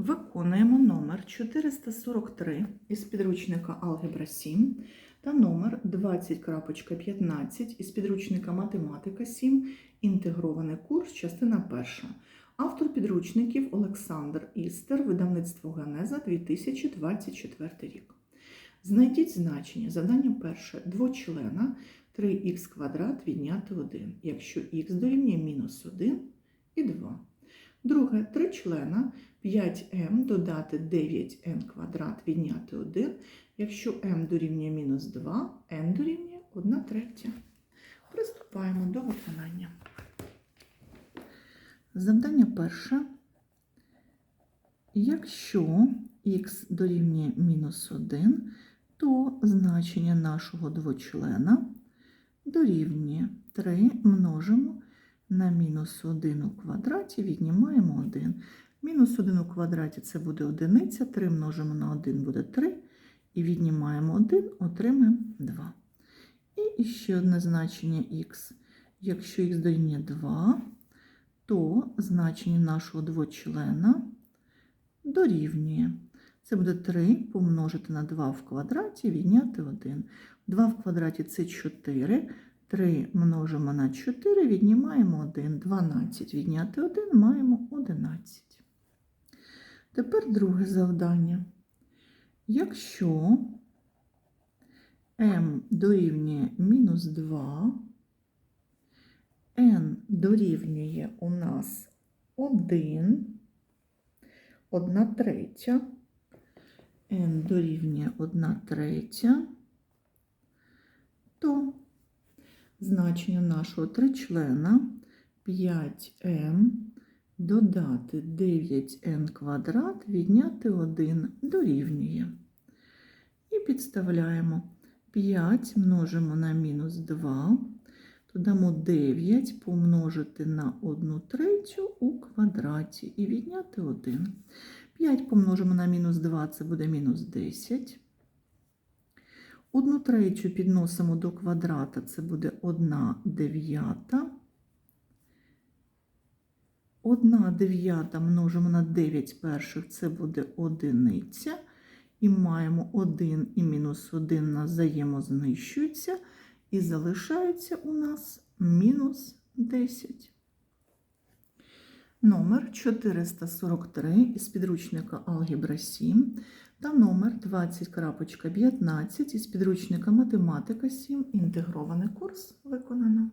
Виконуємо номер 443 із підручника Алгебра 7 та номер 20.15 із підручника Математика 7. Інтегрований курс, частина перша. Автор підручників Олександр Істер, видавництво Генеза 2024 рік. Знайдіть значення. Завдання перше. Двочлена 3х квадрат відняти 1, якщо х дорівнює мінус 1 і 2. Друге. Три члена 5m додати 9n квадрат відняти 1, якщо m дорівнює мінус 2, n дорівнює 1 третя. Приступаємо до виконання. Завдання перше. Якщо х дорівнює мінус 1, то значення нашого двочлена дорівнює 3 множимо на мінус 1 у квадраті, віднімаємо 1. Мінус 1 у квадраті це буде одиниця, 3 множимо на 1 буде 3, і віднімаємо 1, отримаємо 2. І ще одне значення х. Якщо х дорівнює 2, то значення нашого двочлена дорівнює. Це буде 3 помножити на 2 в квадраті, відняти 1. 2 в квадраті це 4. 3 множимо на 4, віднімаємо 1. 12 відняти 1, маємо 11. Тепер друге завдання. Якщо m дорівнює мінус 2, n дорівнює у нас 1, 1 третя, n дорівнює 1 третя, то значення нашого тричлена 5m додати 9n квадрат відняти 1 дорівнює. І підставляємо 5 множимо на мінус 2, додамо 9 помножити на 1 третю у квадраті і відняти 1. 5 помножимо на мінус 2, це буде мінус 10. Одну третю підносимо до квадрата, це буде 1 дев'ята. 1 дев'ята множимо на 9 перших, це буде одиниця. І маємо 1 і мінус 1 на взаємознищуються. І залишається у нас мінус 10. Номер 443 із підручника Алгебра 7 та номер 20.15 із підручника Математика 7. Інтегрований курс виконано.